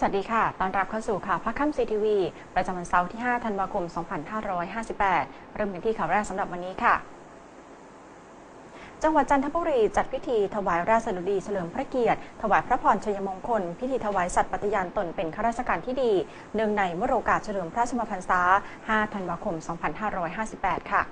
สวัสดีค่ะ ตอนรับเข้าสู่ข่าวพักค่ำซีทีวี ประจำวันเสาร์ที่ 5 ธันวาคม 2558 เริ่มกันที่ข่าวแรกสำหรับวันนี้ค่ะ จังหวัดจันทบุรีจัดพิธีถวายราชสดุดีเฉลิมพระเกียรติ ถวายพระพรชัยมงคล พิธีถวายสัตย์ปฏิญาณตนเป็นข้าราชการที่ดี เนื่องในวโรกาสเฉลิมพระชมพรรษา 5 ธันวาคม 2558 ค่ะ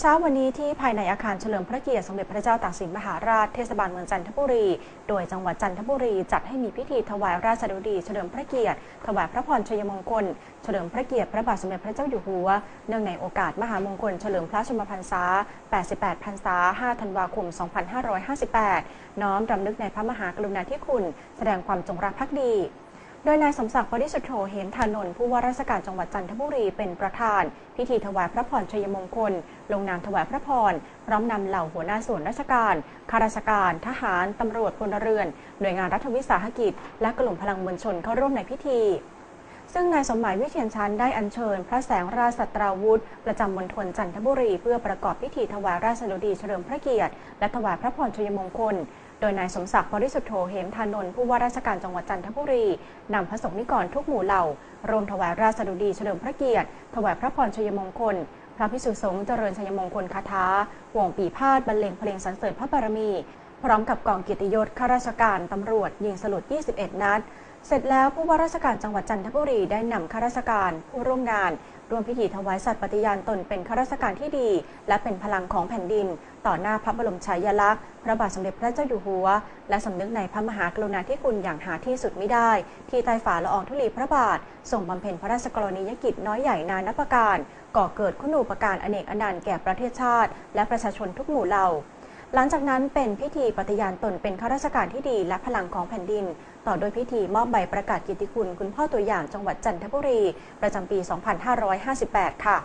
เช้าวันนี้ที่ภายในอาคารเฉลิมพระเกียรติสมเด็จพระเจ้าตากสินมหาราชเทศบาลเมืองจันทบุรี โดยจังหวัดจันทบุรีจัดให้มีพิธีถวายราชดุดีเฉลิมพระเกียรติ ถวายพระพรชัยมงคล เฉลิมพระเกียรติพระบาทสมเด็จพระเจ้าอยู่หัว เนื่องในโอกาสมหามงคลเฉลิมพระชนมพรรษา 88 พรรษา 5 ธันวาคม 2558 น้อมรำลึกในพระมหากรุณาธิคุณ แสดงความจงรักภักดี โดยนายสมศักดิ์ปริสุทธโธเหมธานนท์ผู้ว่าราชการจังหวัดจันทบุรีเป็นประธาน พิธีถวายพระพรชัยมงคล ลงนามถวายพระพรพร้อมนำเหล่าหัวหน้าส่วนราชการข้าราชการ ทหารตำรวจพลเรือน หน่วยงานรัฐวิสาหกิจ และกลุ่มพลังมวลชนเข้าร่วมในพิธีซึ่งนายสมหมายวิเชียนชันได้อัญเชิญ พระแสงราชสัตราวุธ ประจำมณฑลจันทบุรี เพื่อประกอบพิธีถวายราชสดุดีเฉลิมพระเกียรติ และถวายพระพรชัยมงคล โดยนายสมศักดิ์บริสุทธโธเหมธานนท์ผู้ว่าราชการจังหวัดจันทบุรีนำพระสงฆ์นิกรทุกหมู่เหล่ารวมถวายราชสดุดีเฉลิมพระเกียรติ ถวายพระพรชัยมงคล พระพิสุสงฆ์เจริญชัยมงคลคาถาหวงปีพาดบรรเลงเพลงสรรเสริญพระบารมี พร้อมกับกองเกียรติยศข้าราชการตำรวจยิงสลุด 21 นัด เสร็จแล้วผู้ว่าราชการจังหวัดจันทบุรีได้นำข้าราชการผู้ร่วมงานร่วมพิธีถวายสัตย์ปฏิญาณตนเป็นข้าราชการที่ดี และเป็นพลังของแผ่นดิน ต่อหน้าพระบรมฉายาลักษณ์ พระบาทสมเด็จพระเจ้าอยู่หัว และสำนึกในพระมหากรุณาธิคุณอย่างหาที่สุดไม่ได้ ที่ใต้ฝ่าละอองธุลีพระบาทส่งบำเพ็ญพระราชกรณียกิจน้อยใหญ่นานับประการ ก่อเกิดคุณูปการอเนกอนันต์แก่ประเทศชาติ และประชาชนทุกหมู่เหล่า หลังจากนั้นเป็นพิธีปฏิญาณตนเป็นข้าราชการที่ดีและพลังของแผ่นดิน ต่อโดยพิธีมอบใบประกาศเกียรติคุณ คุณพ่อตัวอย่างจังหวัดจันทบุรี ประจำปี 2558 ค่ะ